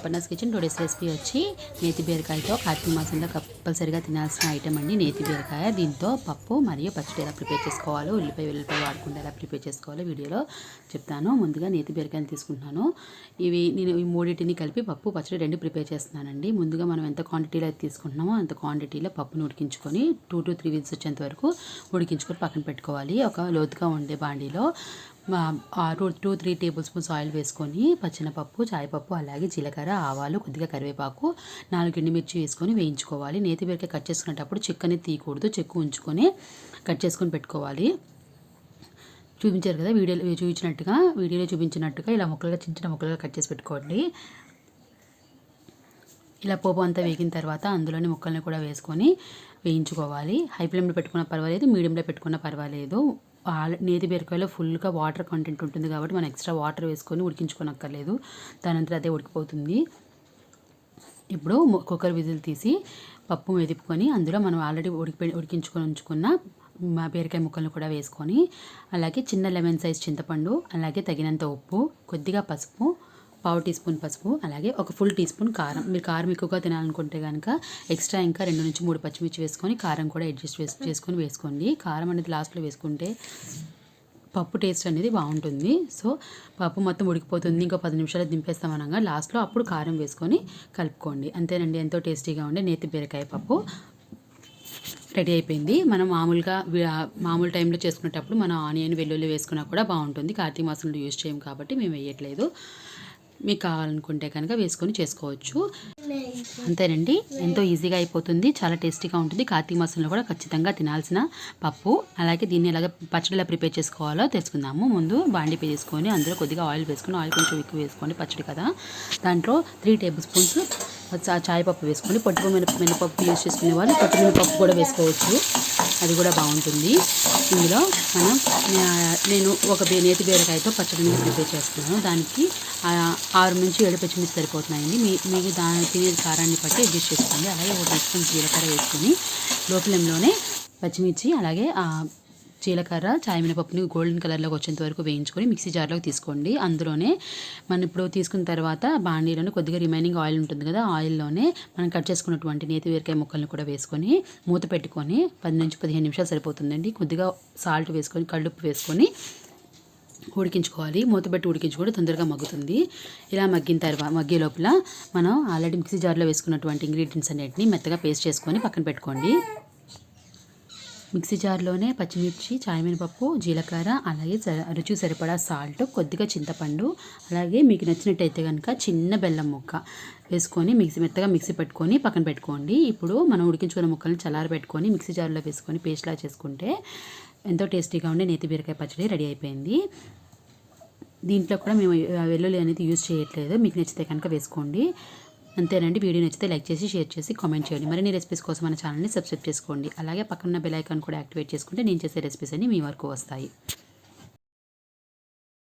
Aparna's kitchen today's recipe వచ్చి నేతి బీరకాయతో కార్తీక మాసంలో కంపల్సరిగా తినాల్సిన ఐటమ్ అండి. నేతి బీరకాయ దీంతో పప్పు మరియు పచ్చడి ఎలా ప్రిపేర్ చేసుకోవాలో ఉల్లిపాయ ఉల్లిపాయ వాడకుండా ఎలా ప్రిపేర్ చేసుకోవాలో వీడియోలో చెప్తాను. ముందుగా నేతి బీరకాయని తీసుకుంటున్నాను. ఇవి నేను ఈ మూడింటిని కలిపి పప్పు పచ్చడి రెండు ప్రిపేర్ చేస్తున్నానండి. ముందుగా మనం ఎంత క్వాంటిటీలో అయితే తీసుకుంటున్నామో అంత క్వాంటిటీలో పప్పును ఉడికించుకొని టూ టు త్రీ వీల్స్ వచ్చేంత వరకు ఉడికించుకొని పక్కన పెట్టుకోవాలి. ఒక లోతుగా ఉండే బాండీలో two two three tablespoons oil వేసుకొని పచ్చినపప్పు చాయపప్పు అలాగే జీలకర్ర ఆవాలు కొద్దిగా కరివేపాకు నాలుగు ఎండుమిర్చి వేసుకొని వేయించుకోవాలి. నేతి బీరకాయ కట్ చేసుకునేటప్పుడు చెక్కని తీయకూడదు. చెక్కు ఉంచుకొని కట్ చేసుకొని పెట్టుకోవాలి. చూపించారు కదా వీడియోలో చూపించినట్టుగా వీడియోలో చూపించినట్టుగా ఇలా ముక్కలుగా చిన్న చిన్న ముక్కలుగా కట్ చేసి పెట్టుకోండి. ఇలా పోపు అంతా వేగిన తర్వాత అందులోని ముక్కల్ని కూడా వేసుకొని వేయించుకోవాలి. హై ఫ్లేమ్లో పెట్టుకున్న పర్వాలేదు మీడియంలో పెట్టుకున్న పర్వాలేదు. ఆల్ నేతి బీరకాయలో ఫుల్గా వాటర్ కంటెంట్ ఉంటుంది కాబట్టి మనం ఎక్స్ట్రా వాటర్ వేసుకొని ఉడికించుకోనక్కర్లేదు. దాని అదే ఉడికిపోతుంది. ఇప్పుడు కుక్కర్ విజిల్ తీసి పప్పు మెదుపుకొని అందులో మనం ఆల్రెడీ ఉడికి ఉడికించుకొని ఉంచుకున్న మా బీరకాయ ముక్కలను కూడా వేసుకొని అలాగే చిన్న లెమన్ సైజ్ చింతపండు అలాగే తగినంత ఉప్పు కొద్దిగా పసుపు పావు టీ స్పూన్ పసుపు అలాగే ఒక ఫుల్ టీ స్పూన్ కారం. మీరు కారం ఎక్కువగా తినాలనుకుంటే కనుక ఎక్స్ట్రా ఇంకా రెండు నుంచి మూడు పచ్చిమిర్చి వేసుకొని కారం కూడా అడ్జస్ట్ వేసు చేసుకొని వేసుకోండి. కారం అనేది లాస్ట్లో వేసుకుంటే పప్పు టేస్ట్ అనేది బాగుంటుంది. సో పప్పు మొత్తం ఉడికిపోతుంది. ఇంకో పది నిమిషాలు దింపేస్తాం అనగా లాస్ట్లో అప్పుడు కారం వేసుకొని కలుపుకోండి. అంతేనండి ఎంతో టేస్టీగా ఉండే నేతి బీరకాయ పప్పు రెడీ అయిపోయింది. మనం మామూలుగా మామూలు టైంలో చేసుకునేటప్పుడు మనం ఆనియన్ వెల్లుల్లి వేసుకున్నా కూడా బాగుంటుంది. కార్తీక మాసంలో యూజ్ చేయం కాబట్టి మేము వేయట్లేదు. మీకు కావాలనుకుంటే కనుక వేసుకొని చేసుకోవచ్చు. అంతేనండి. ఎంతో ఈజీగా అయిపోతుంది. చాలా టేస్టీగా ఉంటుంది. కార్తీక మాసంలో కూడా ఖచ్చితంగా తినాల్సిన పప్పు. అలాగే దీన్ని ఎలాగ పచ్చడిలా ప్రిపేర్ చేసుకోవాలో తెలుసుకుందాము. ముందు బాండి పే తీసుకొని అందులో కొద్దిగా ఆయిల్ వేసుకొని ఆయిల్ కొంచెం ఎక్కువ వేసుకోండి పచ్చడి కదా. దాంట్లో త్రీ టేబుల్ స్పూన్స్ చాయ్ పప్పు వేసుకొని పొట్టు మినప మినపప్పు యూజ్ చేసుకునే వాళ్ళు పొట్టు మినపప్పు కూడా వేసుకోవచ్చు. అది కూడా బాగుంటుంది. ఇందులో మనం నేను ఒక నేతి బీరకాయతో పచ్చడిని ప్రిపేర్ చేస్తున్నాను. దానికి ఆరు నుంచి ఏడు పచ్చిమిర్చి సరిపోతున్నాయండి. మీ మీకు దాని తినే కారాన్ని బట్టి అడ్జస్ట్ చేసుకోండి. అలాగే ఒక టీ స్పూన్ జీలకర్ర వేసుకొని లోపలంలోనే పచ్చిమిర్చి అలాగే జీలకర్ర చాయమినపప్పుని గోల్డెన్ కలర్లోకి వచ్చేంత వరకు వేయించుకొని మిక్సీ జార్లోకి తీసుకోండి. అందులోనే మనం ఇప్పుడు తీసుకున్న తర్వాత బాండీలోనే కొద్దిగా రిమైనింగ్ ఆయిల్ ఉంటుంది కదా ఆయిల్లోనే మనం కట్ చేసుకున్నటువంటి నేతి బీరకాయ ముక్కల్ని కూడా వేసుకొని మూత పెట్టుకొని పది నుంచి పదిహేను నిమిషాలు సరిపోతుందండి. కొద్దిగా సాల్ట్ వేసుకొని కళ్ళుప్పు వేసుకొని ఉడికించుకోవాలి. మూత పెట్టి ఉడికించుకుంటే తొందరగా మగ్గుతుంది. ఇలా మగ్గిన తర్వాత మగ్గే లోపల మనం ఆల్రెడీ మిక్సీ జార్లో వేసుకున్నటువంటి ఇంగ్రీడియంట్స్ అన్నింటినీ మెత్తగా పేస్ట్ చేసుకొని పక్కన పెట్టుకోండి. మిక్సీ జార్లోనే పచ్చిమిర్చి చాయమినపప్పు జీలకర్ర అలాగే స- రుచి సరిపడా సాల్ట్ కొద్దిగా చింతపండు అలాగే మీకు నచ్చినట్టయితే కనుక చిన్న బెల్లం ముక్క వేసుకొని మిక్సీ మెత్తగా మిక్సీ పెట్టుకొని పక్కన పెట్టుకోండి. ఇప్పుడు మనం ఉడికించుకున్న ముక్కల్ని చల్లారి పెట్టుకొని మిక్సీ జార్లో వేసుకొని పేస్ట్లా చేసుకుంటే ఎంతో టేస్టీగా ఉండే నేతి బీరకాయ పచ్చడి రెడీ అయిపోయింది. దీంట్లో కూడా మేము వెల్లుల్లి అనేది యూజ్ చేయట్లేదు. మీకు నచ్చితే కనుక వేసుకోండి. అంతేనండి. వీడియో నచ్చితే లైక్ చేసి షేర్ చేసి కామెంట్ చేయండి. మరిన్ని రెసిపీస్ కోసం మన ఛానల్ని సబ్స్క్రైబ్ చేసుకోండి. అలాగే పక్కన బెల్ ఐకాన్ కూడా యాక్టివేట్ చేసుకుంటే నేను చేసే రెసిపీస్ అన్ని మీ వరకు వస్తాయి.